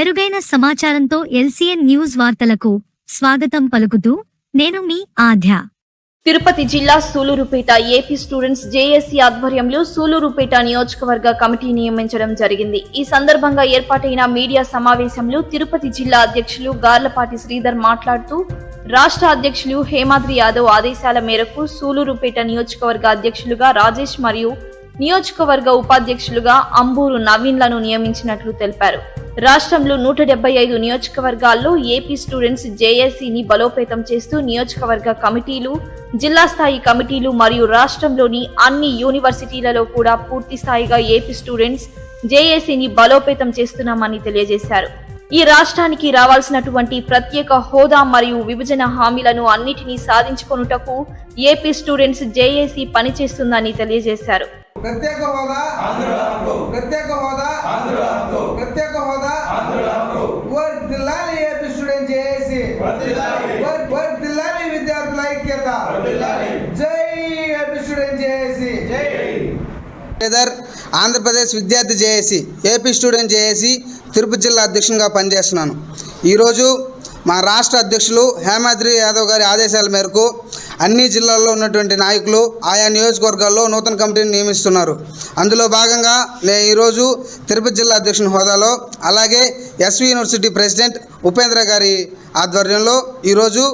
మెరుగైన సమాచారంతో LCN news వార్తలకు స్వాగతం పలుకుతూ నేను మీ ఆధ్య. తిరుపతి జిల్లా సూలూరుపేట ఏపీ స్టూడెంట్స్ జేఏసీ ఆధ్వర్యంలో సూలూరుపేట నియోజకవర్గ కమిటీ నియమించడం జరిగింది. ఈ సందర్భంగా ఏర్పాటైన మీడియా సమావేశంలో తిరుపతి జిల్లా అధ్యక్షులు గార్లపాటి శ్రీధర్ మాట్లాడుతూ రాష్ట్ర అధ్యక్షులు హేమాద్రి యాదవ్ ఆదేశాల మేరకు సూలూరుపేట నియోజకవర్గ అధ్యక్షులుగా రాజేష్ మరియు నియోజకవర్గ ఉపాధ్యక్షులుగా అంబూరు నవీన్లను నియమించినట్లు తెలిపారు. రాష్ట్రంలో నూట డెబ్బై ఐదు నియోజకవర్గాల్లో ఏపీ స్టూడెంట్స్ జేఏసీని బలోపేతం చేస్తూ నియోజకవర్గ కమిటీలు జిల్లా స్థాయి కమిటీలు మరియు రాష్ట్రంలోని అన్ని యూనివర్సిటీలలో కూడా పూర్తి స్థాయిగా ఏపీ స్టూడెంట్స్ జేఏసీని బలోపేతం చేస్తున్నామని తెలియజేశారు. ఈ రాష్ట్రానికి రావాల్సినటువంటి ప్రత్యేక హోదా మరియు విభజన హామీలను అన్నిటినీ సాధించుకొనుటకు ఏపీ స్టూడెంట్స్ జేఏసీ పనిచేస్తుందని తెలియజేశారు. ప్రత్యేక హోదా. ప్రత్యేక హోదా. ప్రత్యేక హోదా. వర్ధిల్లాలి ఏపీ స్టూడెంట్ చేసి వర్ధిల్లాలి విద్యార్థుల ఐక్యత. జై ఏపీ స్టూడెంట్ చేసి శ్రీధర్ ఆంధ్రప్రదేశ్ విద్యార్థి JAC. AP student JAC Tirupati జిల్లా అధ్యక్షునిగా పనిచేస్తున్నాను. ఈరోజు మా రాష్ట్ర అధ్యక్షులు హేమాద్రి యాదవ్ గారి ఆదేశాల మేరకు అన్ని జిల్లాల్లో ఉన్నటువంటి నాయకులు ఆయా నియోజకవర్గాల్లో నూతన కమిటీని నియమిస్తున్నారు. అందులో భాగంగా నేను ఈరోజు తిరుపతి జిల్లా అధ్యక్షుని హోదాలో అలాగే ఎస్వి యూనివర్సిటీ ప్రెసిడెంట్ ఉపేంద్ర గారి ఆధ్వర్యంలో ఈరోజు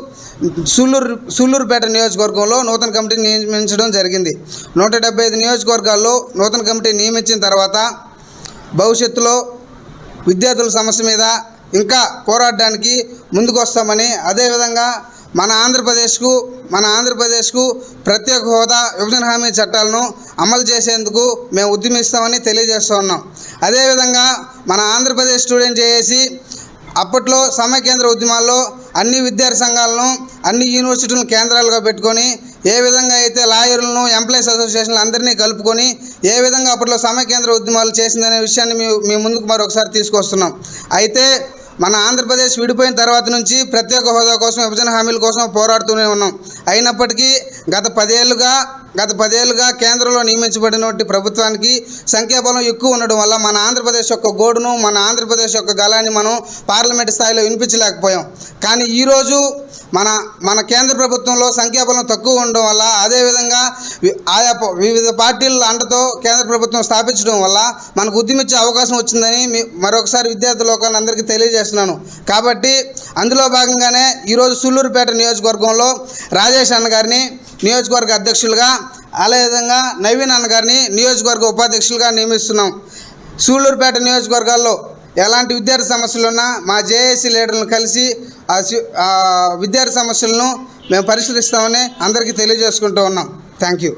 సూళ్ళూరు సూళ్ళూరుపేట నియోజకవర్గంలో నూతన కమిటీని నియమించడం జరిగింది. నూట డెబ్బై ఐదు నియోజకవర్గాల్లో నూతన కమిటీ నియమించిన తర్వాత భవిష్యత్తులో విద్యార్థుల సమస్య మీద ఇంకా పోరాడడానికి ముందుకు వస్తామని అదేవిధంగా మన ఆంధ్రప్రదేశ్కు మన ఆంధ్రప్రదేశ్కు ప్రత్యేక హోదా విభజన హామీ చట్టాలను అమలు చేసేందుకు మేము ఉద్యమిస్తామని తెలియజేస్తూ ఉన్నాం. అదేవిధంగా మన ఆంధ్రప్రదేశ్ స్టూడెంట్ చేసి అప్పట్లో సమైకేంద్ర ఉద్యమాల్లో అన్ని విద్యార్థి సంఘాలను అన్ని యూనివర్సిటీలను కేంద్రాలుగా పెట్టుకొని ఏ విధంగా అయితే లాయర్లను ఎంప్లాయీస్ అసోసియేషన్లు అందరినీ కలుపుకొని ఏ విధంగా అప్పట్లో సమైకేంద్ర ఉద్యమాలు చేసిందనే విషయాన్ని మేము మీ ముందుకు మరొకసారి తీసుకొస్తున్నాం. అయితే మన ఆంధ్రప్రదేశ్ విడిపోయిన తర్వాత నుంచి ప్రత్యేక హోదా కోసం విభజన హామీల కోసం పోరాడుతూనే ఉన్నాం. అయినప్పటికీ గత పదేళ్ళుగా గత పదేళ్ళుగా కేంద్రంలో నియమించబడినటువంటి ప్రభుత్వానికి సంఖ్యాబలం ఎక్కువ ఉండడం వల్ల మన ఆంధ్రప్రదేశ్ యొక్క గోడును మన ఆంధ్రప్రదేశ్ యొక్క గలాన్ని మనం పార్లమెంట్ స్థాయిలో వినిపించలేకపోయాం. కానీ ఈరోజు మన మన కేంద్ర ప్రభుత్వంలో సంఖ్యాబలం తక్కువ ఉండడం వల్ల అదేవిధంగా ఆయా వివిధ పార్టీల అండతో కేంద్ర ప్రభుత్వం స్థాపించడం వల్ల మనకు ఉద్యమించే అవకాశం వచ్చిందని మీ మరొకసారి విద్యార్థి లోకాలను అందరికీ తెలియజేస్తున్నాను. కాబట్టి అందులో భాగంగానే ఈరోజు సూళ్ళూరుపేట నియోజకవర్గంలో రాజేష్ అన్న గారిని నియోజకవర్గ అధ్యక్షులుగా అదేవిధంగా నవీన్ అన్న గారిని నియోజకవర్గ ఉపాధ్యక్షులుగా నియమిస్తున్నాం. సూళ్ళూరుపేట నియోజకవర్గాల్లో ఎలాంటి విద్యార్థి సమస్యలు ఉన్నా మా జేఏసీ లీడర్లను కలిసి ఆ ఆ విద్యార్థి సమస్యలను మేము పరిష్కరిస్తామని అందరికీ తెలియజేసుకుంటూ ఉన్నాం. Thank you.